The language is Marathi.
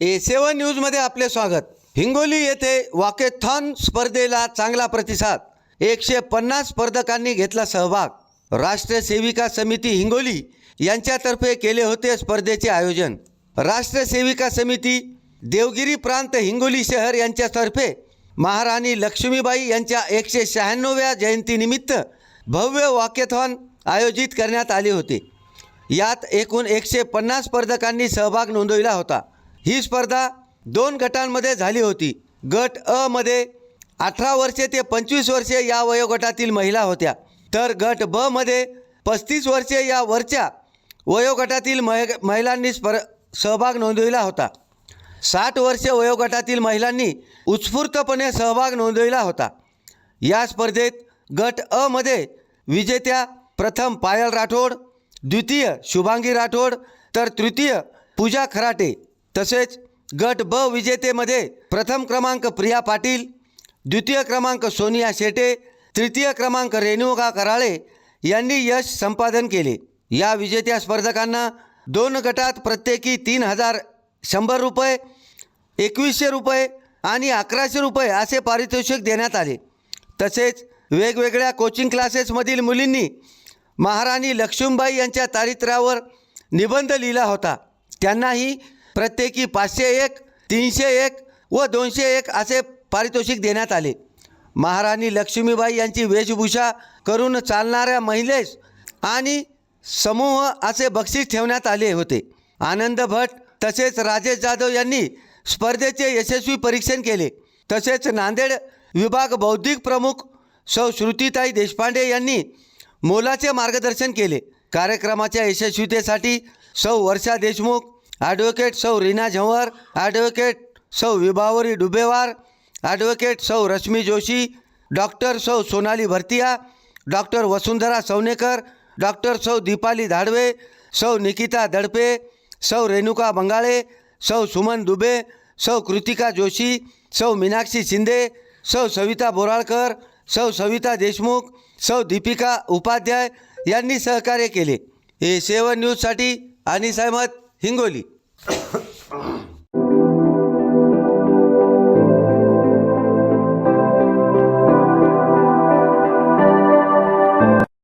ए सेवन न्यूजमध्ये आपले स्वागत. हिंगोली येथे वॉकेथॉन स्पर्धेला चांगला प्रतिसाद. एकशे पन्नास स्पर्धकांनी घेतला सहभाग. राष्ट्रीय सेविका समिती हिंगोली यांच्यातर्फे केले होते स्पर्धेचे आयोजन. राष्ट्रीय सेविका समिती देवगिरी प्रांत हिंगोली शहर यांच्यातर्फे महाराणी लक्ष्मीबाई यांच्या एकशे शहाण्णव्या जयंतीनिमित्त भव्य वॉकेथॉन आयोजित करण्यात आले होते. यात एकूण एकशे पन्नास स्पर्धकांनी सहभाग नोंदविला होता. ही स्पर्धा दोन गटांमध्ये झाली होती. गट अ मध्ये अठरा वर्षे ते पंचवीस वर्षे या वयोगटातील महिला होत्या. तर गट ब मध्ये पस्तीस वर्षे या वरच्या वयोगटातील मह महिलांनी स्पर सहभाग नोंदविला होता. साठ वर्षे वयोगटातील महिलांनी उत्स्फूर्तपणे सहभाग नोंदविला होता. या स्पर्धेत गट अ मध्ये विजेत्या प्रथम पायल राठोड द्वितीय शुभांगी राठोड तर तृतीय पूजा खराटे तसेच गट ब विजेतेमध्ये प्रथम क्रमांक प्रिया पाटील द्वितीय क्रमांक सोनिया शेटे तृतीय क्रमांक रेणुका कराळे यांनी यश संपादन केले. या विजेत्या स्पर्धकांना दोन गटात प्रत्येकी तीन हजार शंभर रुपये एकवीसशे रुपये आणि अकराशे रुपये असे पारितोषिक देण्यात आले. तसेच वेगवेगळ्या कोचिंग क्लासेसमधील मुलींनी महाराणी लक्ष्मीबाई यांच्या चारित्र्यावर निबंध लिहिला होता. त्यांनाही प्रत्येकी पाचशे एक तीनशे एक व दोनशे एक असे पारितोषिक देण्यात आले. महाराणी लक्ष्मीबाई यांची वेशभूषा करून चालणाऱ्या महिलेस आणि समूह असे बक्षीस ठेवण्यात आले होते. आनंद भट तसेच राजेश जाधव यांनी स्पर्धेचे यशस्वी परीक्षण केले. तसेच नांदेड विभाग बौद्धिक प्रमुख सौ श्रुतीताई देशपांडे यांनी मोलाचे मार्गदर्शन केले. कार्यक्रमाच्या यशस्वीतेसाठी सौ वर्षा देशमुख ॲडव्होकेट सौ रीना झंवर ॲडव्होकेट सौ विभावरी डुबेवार ॲडव्होकेट सौ Rashmi Joshi doctor Sau Sonali Bhartiya doctor Vasundhara Savnekar doctor Sau Deepali Dhadve सौ निकिता दडपे सौ रेणुका बंगाळे सौ सुमन दुबे सौ कृतिका जोशी सौ मीनाक्षी शिंदे सौ सविता बोराळकर सौ सविता देशमुख सौ दीपिका उपाध्याय यांनी सहकार्य केले. हे सेवन न्यूजसाठी अनिस अहमद. हिंगोली